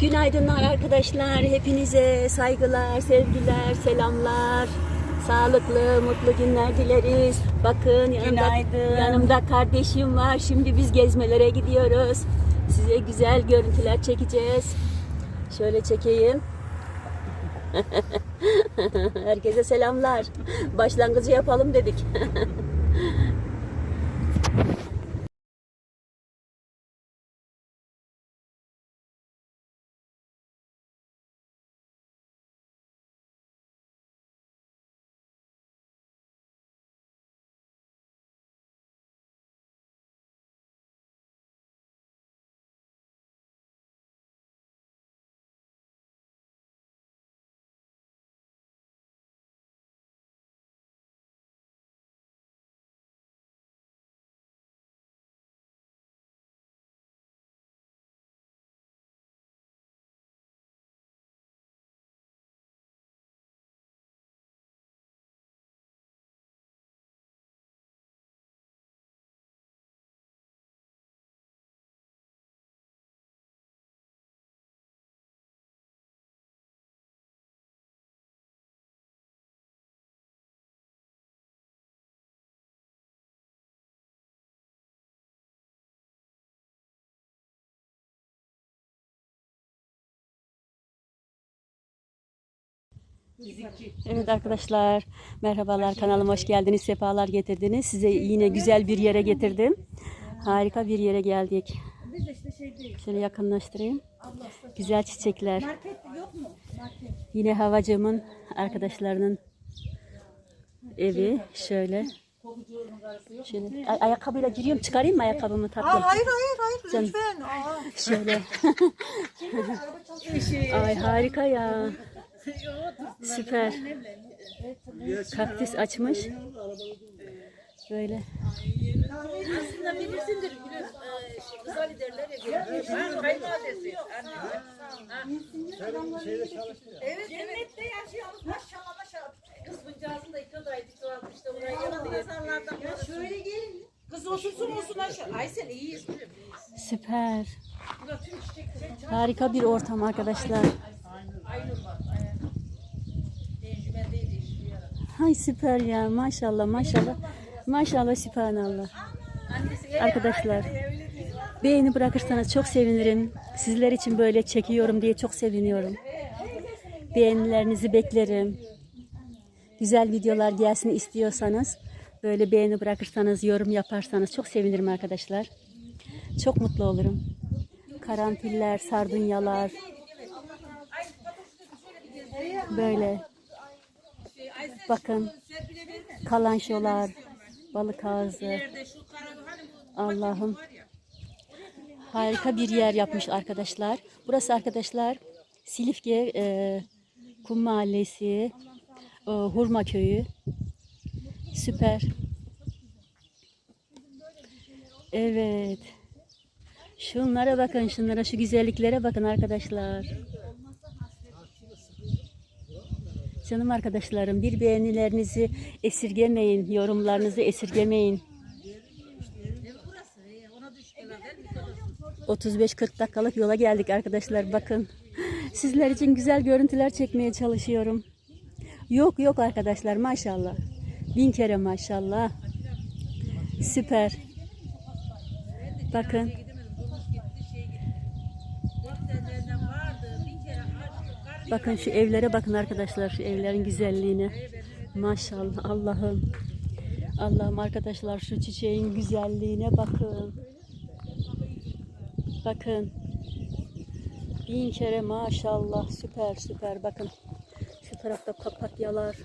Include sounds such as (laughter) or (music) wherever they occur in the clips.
Günaydınlar arkadaşlar. Hepinize saygılar, sevgiler, selamlar. Sağlıklı, mutlu günler dileriz. Bakın yanımda, Günaydın. yanımda kardeşim var. Şimdi biz gezmelere gidiyoruz. Size güzel görüntüler çekeceğiz. Şöyle çekeyim. (laughs) Herkese selamlar. Başlangıcı yapalım dedik. (laughs) Evet arkadaşlar, merhabalar kanalıma hoş geldiniz, sefalar getirdiniz. Size yine güzel bir yere getirdim. Harika bir yere geldik. Şöyle yakınlaştırayım. Güzel çiçekler. Yine havacımın arkadaşlarının evi şöyle. Şöyle ay- ayakkabıyla giriyorum. Çıkarayım mı ayakkabımı tatlım? Aa, hayır hayır hayır lütfen. Aa. Şöyle. Ay harika ya. Süper. Kaktüs açmış. Böyle. Aslında bilirsindir gülüm. Ee, Kızali derler ya. Ben kayınvalidesi. Evet, cennette yaşıyoruz. Maşallah maşallah. Kız buncağızın da iki odaydı. Şu an işte oraya. Yazarlardan ya şöyle gelin. Kız osursun olsun aşağı. Ay sen iyiyiz. Süper. Harika bir ortam arkadaşlar. aynı. Tecrübedeydi işte yaran. Hay süper ya. Maşallah maşallah. Maşallah sübhanallah. Arkadaşlar. Beğeni bırakırsanız çok sevinirim. Sizler için böyle çekiyorum diye çok seviniyorum. Beğenilerinizi beklerim. Güzel videolar gelsin istiyorsanız böyle beğeni bırakırsanız, yorum yaparsanız çok sevinirim arkadaşlar. Çok mutlu olurum. Karanfiller, sardunyalar. Böyle. Bakın. Kalanşolar, balık ağzı. Allah'ım. Harika bir yer yapmış arkadaşlar. Burası arkadaşlar Silifke e, Kum Mahallesi, e, Hurma Köyü. Süper. Evet. Şunlara bakın, şunlara, şu güzelliklere bakın arkadaşlar. Canım arkadaşlarım, bir beğenilerinizi esirgemeyin, yorumlarınızı esirgemeyin. 35-40 dakikalık yola geldik arkadaşlar bakın. Sizler için güzel görüntüler çekmeye çalışıyorum. Yok yok arkadaşlar maşallah. Bin kere maşallah. Süper. Bakın. Bakın şu evlere bakın arkadaşlar. Şu evlerin güzelliğine. Maşallah Allah'ım. Allah'ım arkadaşlar şu çiçeğin güzelliğine bakın. Bakın. Bin kere maşallah süper süper bakın. Şu tarafta papatyalar.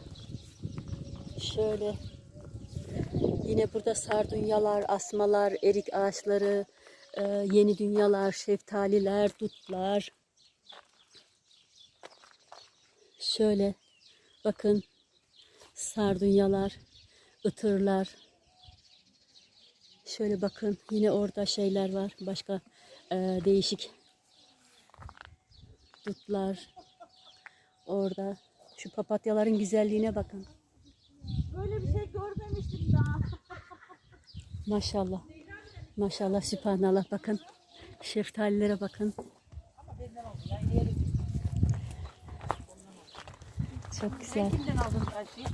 Şöyle. Yine burada sardunyalar, asmalar, erik ağaçları, e, yeni dünyalar, şeftaliler, dutlar. Şöyle bakın sardunyalar, ıtırlar. Şöyle bakın yine orada şeyler var. Başka e, değişik dutlar. Orada şu papatyaların güzelliğine bakın. Böyle bir şey görmemiştim daha. Maşallah. Maşallah sübhanallah bakın. Şeftalilere bakın. Çok güzel. Kimden aldın taşı?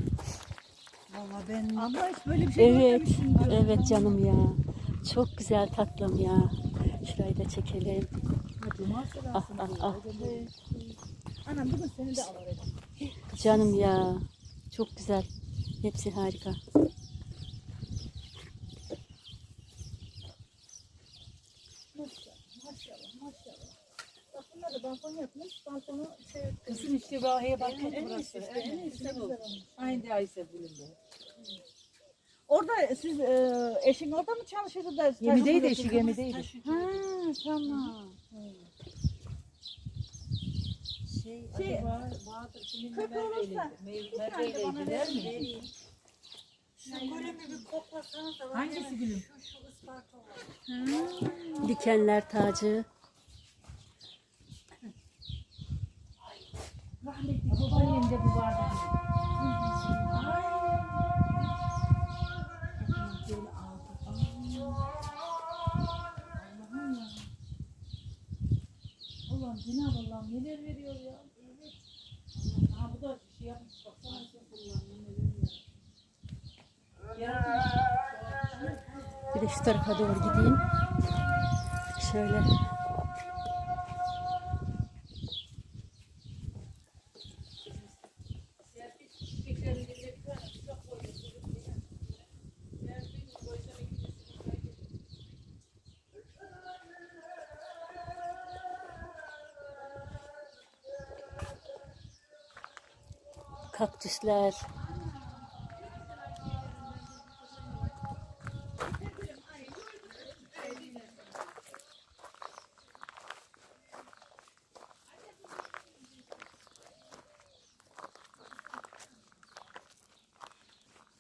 Valla ben... Abla hiç böyle bir şey Evet, görmemiştim. diyorum. evet canım ya. Çok güzel tatlım ya. Şurayı da çekelim. Hadi maşallah. Ah ah ah. Anam bugün seni de alırım. Canım ya. Çok güzel. Hepsi harika. Maşallah maşallah maşallah. Bak bunlar da balkon yapmış. Balkonu şey Kızım işte bahaya bak En burası. işte, en iyisi olmuş. Aynı Aysel Gül'ünde. Orada siz e, eşin orada mı çalışıyordu da? Gemideydi eşi gemideydi. Ha tamam. Şey, Şey, acaba Bahadır kimin kötü olursa Merve'yleydiler mi? Şu gülümü bir koklasanız da. Hangisi gülüm? Şu şu ısparta olan. Dikenler tacı. Rahmetli babaannem de bu vardı. Allah'ım Cenab-ı Allah'ım neler veriyor ya. Evet. Ha bu da şey yapmış baksana sen kullanıyor neler. Yaratmış. Bir de şu tarafa doğru gideyim. Şöyle. Kaktüsler.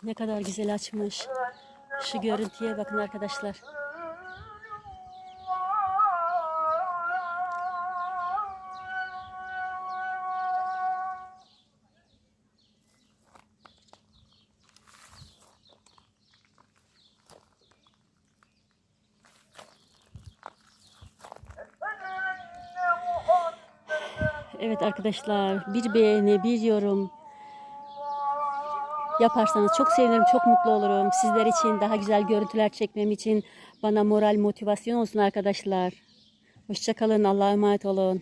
Ne kadar güzel açmış. Şu görüntüye bakın arkadaşlar. Evet arkadaşlar bir beğeni, bir yorum yaparsanız çok sevinirim, çok mutlu olurum. Sizler için daha güzel görüntüler çekmem için bana moral, motivasyon olsun arkadaşlar. Hoşçakalın, Allah'a emanet olun.